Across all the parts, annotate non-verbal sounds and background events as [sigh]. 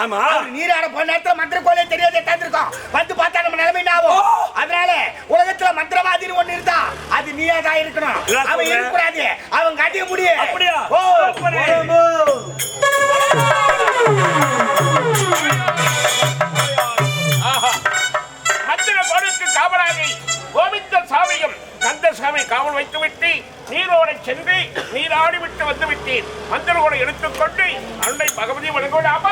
ஆமா. நீராட போன நேரத்துல மந்திர கோலே தெரியாத தந்திருக்கோம். வந்து பார்த்தா நம்ம நிலைமை என்ன ஆகும்? அதனால உலகத்துல மந்திரவாதின்னு ஒண்ணு இருந்தா அது நீயா தான் இருக்கணும் அவன்? இருக்கக்கூடாது. அவன் கட்டிய முடியும் அப்படியா? ஓ. கந்தசாமி காவல் வைத்துவிட்டு நீரோடை சென்று நீராடி விட்டு வந்து விட்டேன் மந்திர கோடை எடுத்துக்கொண்டு அன்னை பகவதி வணங்கோடு அம்மா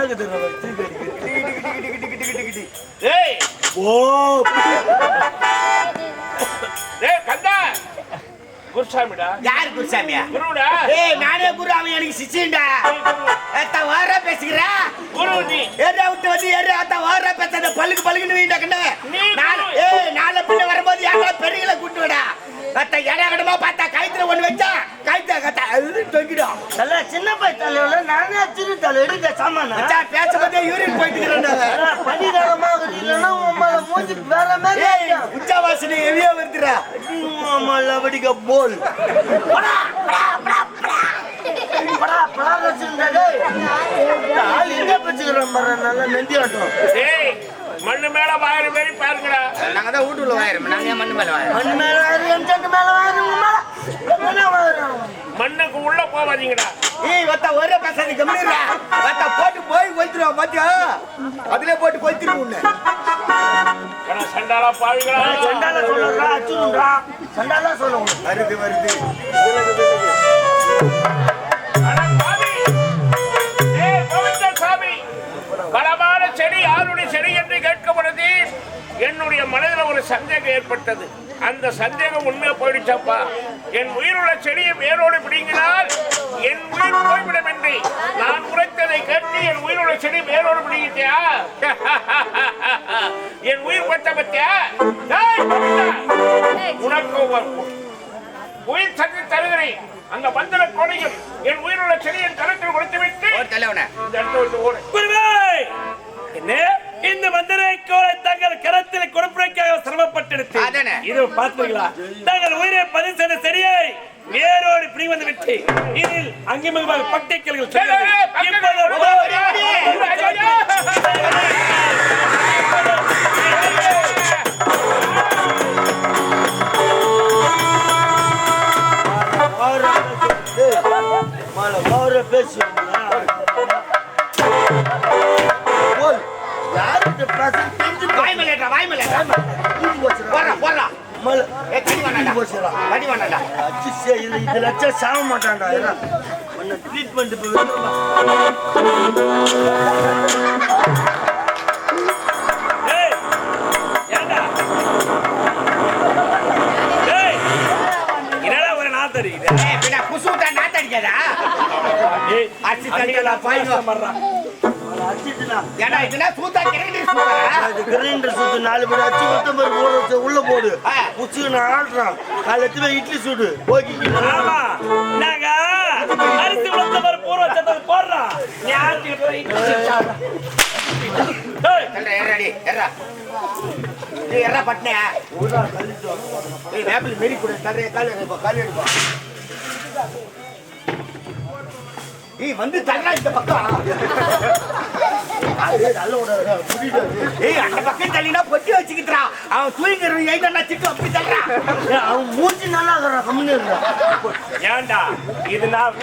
இருக்குது நம்ம தூக்கி அடிக்கிறது. ஏய். ஓ ஏய் கந்தா. குருசாமிடா. யாரு குருசாமியா? குருடா. ஏய் நானே குரு அவன் எனக்கு சிச்சிண்டா எத்த வார பேசுகிறா குரு நீ. விட்டு வந்து ஏறா அத்த வார பேசாத பல்லுக்கு பல்லுக்கு நீ நாளை குரு. ஏய் நாளை பின்ன வரும்போது யாரா பெரியல கூட்டு விடா? அத்த இட கடமா பார்த்தா கயித்துல ஒண்ணு வச்சா கயித்த கத்த அது தொங்கிடும். தல சின்ன பைய தலையோட நானே சின்ன தலை எடுக்க சாமான. மச்சான் பேசும்போதே யூரின் போயிட்டு இருக்கிறேன் படிதாரமாக இல்லைன்னா உம்மல மூஞ்சி வேற மாதிரி ஏய். உச்சா வாசனை ஹெவியா வருதுடா. உம்மல படிக்க போல். படா படா ஆள் எங்க வச்சுக்கிறோம் பாரு நல்லா நெந்தி ஆட்டம் ஏய் மண்ணு மேல வாயிற மாதிரி பாருங்கடா. நாங்க தான் வீட்டுல வாயிரும் நாங்க மண்ணு மேல வாயிரும் மண் மேல வாரு எம்சென்ட் மேல வாரு உங்க மேல. மண்ணுக்கு உள்ள போவாதீங்கடா. ஏய் வத்தா ஒரே பேசாத கம்மிடுறா வத்தா போட்டு போய் கொளுத்துருவா பாத்தியா? அதுல போட்டு கொளுத்திரு உன்னை. ஏடா சண்டாளா பாவிங்களா சண்டால சொல்லுறா அச்சுடுறா சண்டால சொல்லுங்க வருது வருது. சந்தேகம் ஏற்பட்டது. அந்த சந்தேகம் உண்மையா போயிடுச்சப்பா? என் உயிருள்ள செடியை வேரோடு பிடிங்கினால் என் உயிர் போய்விடும் என்று நான் உரைத்ததை கேட்டு என் உயிருள்ள செடி வேரோடு பிடிங்கிட்டியா [laughs] என் உயிர் பட்ட பத்தியா! உனக்கு உயிர். சக்தி தருகிறேன். அந்த மந்திர கொடையும் என் உயிருள்ள செடியின் கருத்தில் கொடுத்து விட்டு இந்த இடத்தை விட்டு ஓடு. இது பார்த்தீங்களா தங்கள் உயிரை பதிவு செய்த செடியை வேரோடு பிடி வந்து விட்டு இதில் அங்கிமங்கமாக பட்டைக்கல்கள் யார்கிட்ட பேச தெரிஞ்சு வாய் மேலேடா வாய் மேலேடா அச்சு இது லட்சம் சாக மாட்டான்டா ட்ரீட்மெண்ட் இப்போ வேணுமா ஏய், ஏண்டா? ஏய், என்னடா ஒரு நாத்தம் அடிக்குது? ஏய் பின்ன குசுட்டா நாத்தடிக்காதா ஏய், அடிச்சு தள்ளிக்கடா பாய்ங்க. ஏடா இதுனா சூத்தா கிரண்டி சூத்தா அது கிரைண்டர் சுத்து நாலு பேர் அச்சு பேர் போட வச்சு உள்ள போடு. ஆ. உச்சி நான் ஆடுறான் காலை எடுத்து இட்லி சுடு ஓகே. ஆமா. நாங்க அரிசி உளுத்த மாதிரி பூர்வ சத்தம் போடுறோம் நீ ஆட்டி போய் ஏய், ஏறாடி ஏறா ஏய் ஏறா. பட்னே. ஏய் வேப்பில் மெரி கூட தல்றே கால் எடுப்பா கால் எடுப்பா. ஏய் வந்து தல்றா இந்த பக்கம் ஏய் அந்த பக்கம் தள்ளினா பொட்டி வச்சுக்கிட்டா அவன் தூங்கிற ஏய்டா திட்டு அப்படி தல்றா அவன் மூஞ்சி நல்லா இருக்கிறான் கம்முன்னு இருக்கிறான் ஏன்டா? இது நான்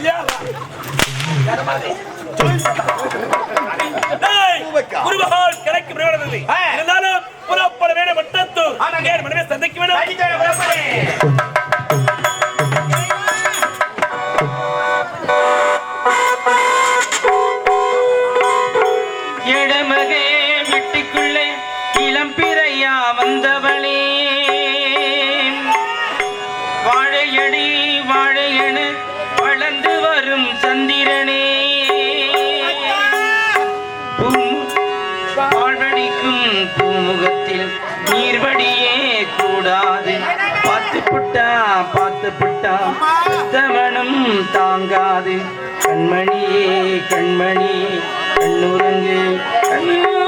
குருமகால் பிரயோஜனமில்லை. ஆ. இருந்தாலும் புறப்பட ஆமாங்க. ஏன் மனைவி சந்திக்க வேணும்? பிறையா வந்தவளே. வாழையடி வாழையென வளர்ந்து வரும் சந்திரனே. வாழ்வடிக்கும் பூமுகத்தில் நீர்வடியே கூடாது. பார்த்து புட்டா பார்த்து புட்டா தவணம் தாங்காது. கண்மணியே கண்மணி கண்ணுரங்கு கண்ணு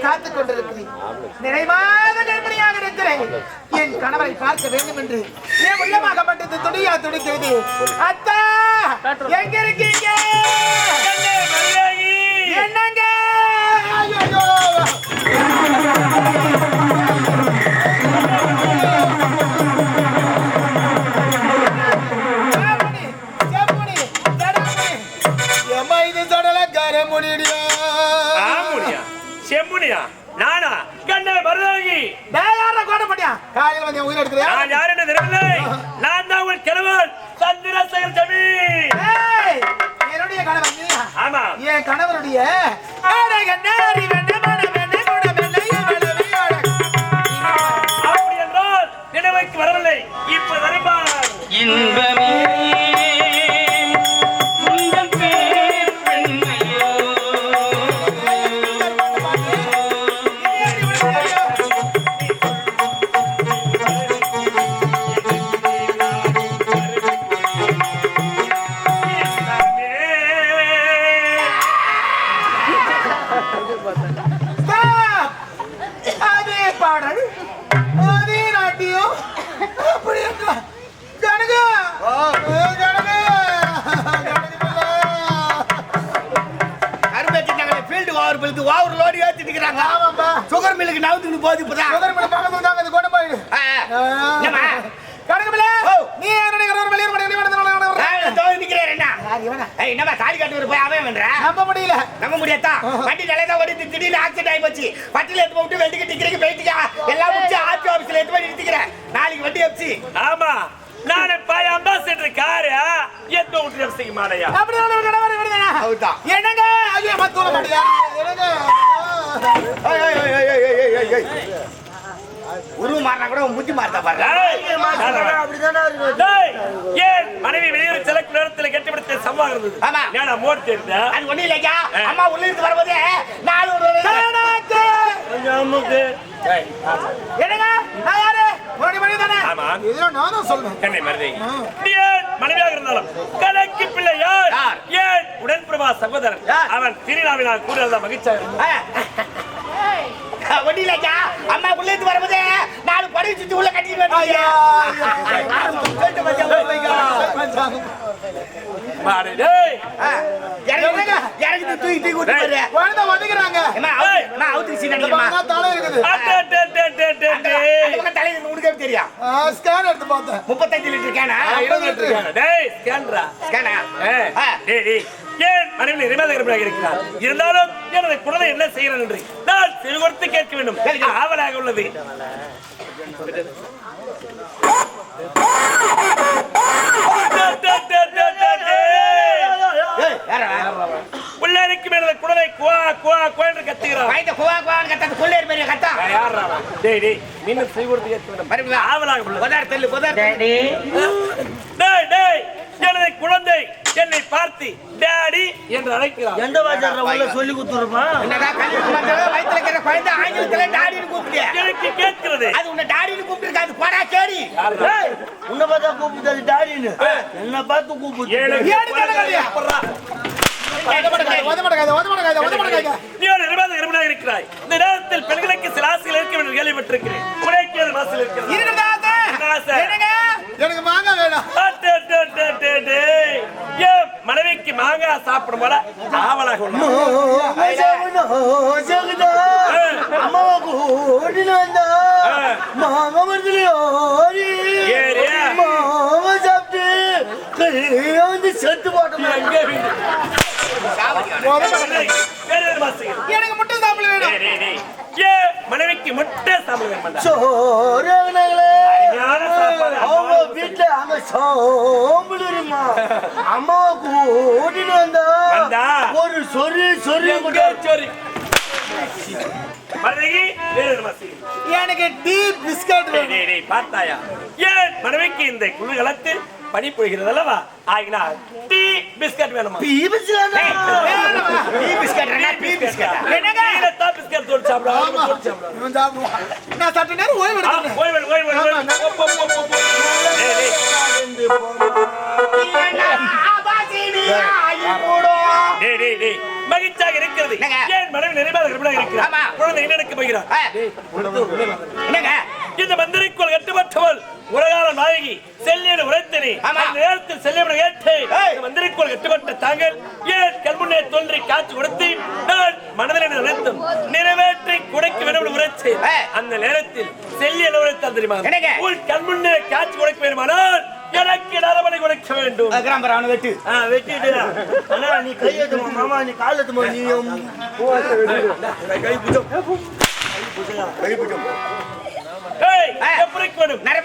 காத்துக் கொண்டிருக்கிறேன். நிறைவாக கர்ப்பிணியாக இருக்கிறேன். என் கணவரை பார்க்க வேண்டும் என்று என் உள்ளமாகப்பட்டது துடியா துடிக்கிறது அத்தா எங்க இருக்கீங்க? என்னங்க? ஏமா இது சடல கரமுடியா செம்புனியா? நானா? கண்ணே பரதாகி நான் யாரா கோட மாட்டியா காலையில வந்து உயிர் எடுக்கறியா நான் யார் என்ன தெரியல நான் தான் உங்கள் கிழவன் சந்திரசேகர் ஜமி என்னுடைய கணவன் ஆமா. என் கணவனுடைய அழக நேரிவே ஓவர் பில்லுக்கு ஓவர் லோடு ஏத்திட்டு இருக்கிறாங்க. ஆமாப்பா சுகர் மில்லுக்கு நவுத்துக்கிட்டு போகுது இப்பதான் சுதர்மலை பக்கத்துல தாங்க அது கொண்டு போயிடு. ஓ. நீ என்னுடைய கணவர் வெளியே பண்ணி நான் இதோ நிக்கிறேன் என்ன? ஏய், தாலி போய் அவன் பண்ற நம்ப முடியல. நம்ப முடியாதா? வண்டி நல்லா ஓடிட்டு திடீர்னு ஆக்சிடென்ட் ஆகி போச்சு எடுத்து விட்டு வெட்டிக்கு டிக்கிறீங்க போயிட்டுக்கா எல்லாம் முடிச்சு ஆர்டி ஆபீஸ்ல எடுத்து போய் நிறுத்திக்கிறேன். நாளைக்கு வண்டி வச்சு ஆமா. நான் இப்ப அம்பாசிடர் காரு. எந்த விட்டு செய்ய மாடையா அப்படி ஒரு அவுதான் என்னங்க? ஐயோ மத்தூர மாட்டியா? மாறினா கூட புத்தி மாறதா பாரு. ஏன் மனைவி வெளியூர் செலக்ட் நேரத்தில் கட்டிப்பிடித்த சம்பவம் இருந்தது. ஆமா. நான் மோட் தெரிந்தேன் அது ஒண்ணு இல்லையா? அம்மா உள்ள இருந்து வரும்போது நாலு என்னங்க? நான் யாரு? மணி மணி தானே? ஆமா. இதெல்லாம் நான் தான் சொல்றேன் மருதை மனைவியாக இருந்தாலும் கணக்கு பிள்ளை யார்? ஏன் உடன்பிரபா சகோதரன்? யார்? அவன் திருநாவினால் கூறியதான் மகிழ்ச்சியாக [laughs] இல்லையா அம்மா உள்ள இருந்து வரும்போது நாலு படகு சுத்தி உள்ள கட்டிட்டு முப்பத்தஞ்சு லிட்டர் கேனா டேய், ஸ்கேன்ரா. கேனா ஏய், டேய், டேய். ஏன் மனைவி நிர்வாகமாக இருக்கிறார்? இருந்தாலும் எனது குழந்தை என்ன செய்கிறது என்று? நான் செவி கொடுத்து கேட்க வேண்டும். ஆவலாக உள்ளது. உள்ள இருக்கும் எனது குழந்தை குவா குவா குவா என்று கத்துகிறார். குவா குவான்னு கத்தாது கொள்ளேறு பெரிய கத்தா. யாரா? டேய் டேய் மீண்டும் கொடுத்து கேட்க வேண்டும். மறுபடியும் ஆவலாக உள்ளது. புதார் தெல்லு. டேய் டேய் எனது குழந்தை என்னை பார்த்து டாடி என்று அழைக்கிறார். எந்த வாஜார உள்ள சொல்லி கொடுத்துருப்பான் என்னடா கல்யாணம் பண்றது வயித்துல இருக்கிற குழந்தை ஆங்கிலத்துல டாடின்னு கூப்பிட்டு எனக்கு கேட்கிறது. அது உன்னை டாடின்னு கூப்பிட்டு அது போடா கேடி. ஏய், உன்னை பார்த்தா கூப்பிட்டு அது டாடின்னு என்ன பார்த்து ஏடு இருக்கிறாய். இந்த நேரத்தில் பெண்களுக்கு சில ஆசைகள் இருக்க வேண்டும் கேள்விப்பட்டிருக்கிறேன்? எனக்கு மாங்க வேணும். மாங்காய் சாப்பிடும் போல ஆவலாக சாப்பிட்டு செத்து போட்டோம் வேற ஏழு மாசம் எனக்கு முட்டை சாப்பிட வேணும். டேய், டேய், டேய். ஏன் மனைவிக்கு முட்டை சாப்பிட. வேண்டாம் சோறு. அவங்க வீட்டுல அங்க சோம்பல் இருமா. அம்மாவுக்கு ஓடின்னு வந்தா வந்தா? ஒரு வேற ஏழு மாசம் எனக்கு டீப் பிஸ்கட் டேய், வேணும். டேய், டேய், பார்த்தாயா? ஏன் மனைவிக்கு இந்த குளிர்காலத்தில் பனி பொழிகிறது அல்லவா ஆகினால் டீ பிஸ்கட் வேணுமா? டீ பிஸ்கட் ரெண்டா டீ பிஸ்கட் என்னங்க? நீலத்தான் பிஸ்கட் தோல் சாப்பிடுவா, ஆமா. இவன் சாப்பிடுவான். நான் சற்று நேரம் ஓய்வு எடுக்கிறேன் ஓய்வு எடு, ஓய்வு எடு, ஓய்வு எடு. போ, போ, போ, போ, போ. டேய், டேய். டேய். மகிழ்ச்சியாக இருக்கிறது? ஏன் மனைவி நிறைவாக இருக்கிறார். குழந்தை என்ன நடக்க போகிறார் என்னங்க இந்த மந்திரிக்குள் கட்டுப்பட்டவள் உலகால நாயகி அந்த நேரத்தில் செல்லியவனை ஏற்று மந்திரிக்குள் கட்டுப்பட்ட தாங்கள் ஏன் கல்முன்னே தோன்றி காட்சி கொடுத்து நான் மனதில் நினைத்தும் நிறைவேற்றி குடைக்க வேண்டும் ஏய். அந்த நேரத்தில் செல்லியன் உரைத்தால் தெரியுமா? உன் கல்முன்னே காட்சி கொடுக்க வேண்டுமானால் எனக்கு நரமணி கொடுக்க வேண்டும் கிராம்பர் அவனை வெட்டு வெட்டிட்டு அண்ணா, நீ கையெழுத்துமா மாமா நீ கால் எத்துமா நீ. எப்படி இருக்க வேண்டும்? நரபலி.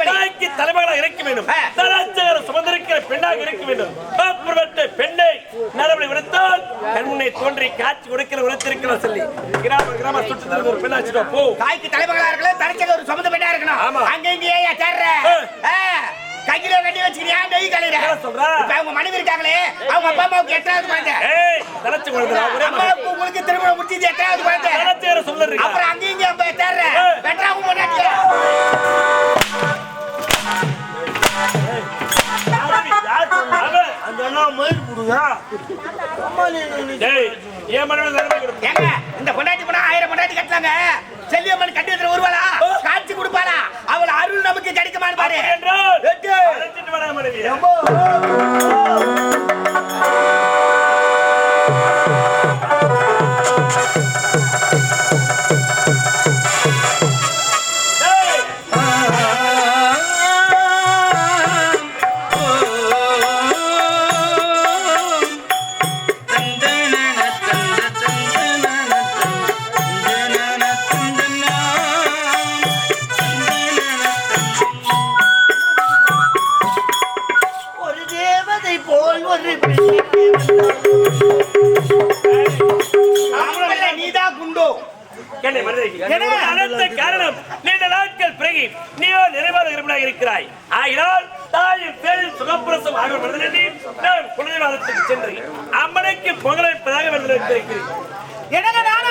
தாய்க்கு தலைமகளாக இருக்க வேண்டும். தலாச்சார சுமந்திருக்கிற பெண்ணாக இருக்க வேண்டும். அப்புறமற்ற பெண்ணை நரபலி விடுத்தால் கண்முனை தோன்றி காட்சி கொடுக்கிற உழைத்திருக்கிற சொல்லி. கிராம கிராம சுற்றத்தில் ஒரு பெண்ணா வச்சுக்கோ போ. தாய்க்கு தலைமகளா இருக்கல தனிச்சக ஒரு சொந்த பெண்ணா இருக்கணும். அங்க இங்க ஏன் தேடுற ஆ. ஆ, கையில வெட்டி வச்சுக்கிறியா நெய் கலையிற சொல்றா? இப்ப அவங்க மனைவி இருக்காங்களே அவங்க அப்பா அம்மாவுக்கு எட்டாவது குழந்தை. ஏய் தலைச்சு குழந்தை ஒரே அம்மாவுக்கு உங்களுக்கு திருமணம் முடிச்சது எட்டாவது குழந்தை. தலாச்சார சுமந்திருக்கா அப்புறம் அங்கேயும் தேடுற ஆ. வெட்டாவும் முன்னாடி அந்த அண்ணா போடுதா ஏன் மனைவி இந்த பொண்டாட்டி போனா ஆயிரம் பொண்டாட்டி கட்டலாங்க செல்லியம்மன் கட்டி வைக்கிற ஒருவாளா காட்சி கொடுப்பாளா அவள் அருள் நமக்கு கிடைக்குமான்னு பாரு. என்றால் வைப்பதாக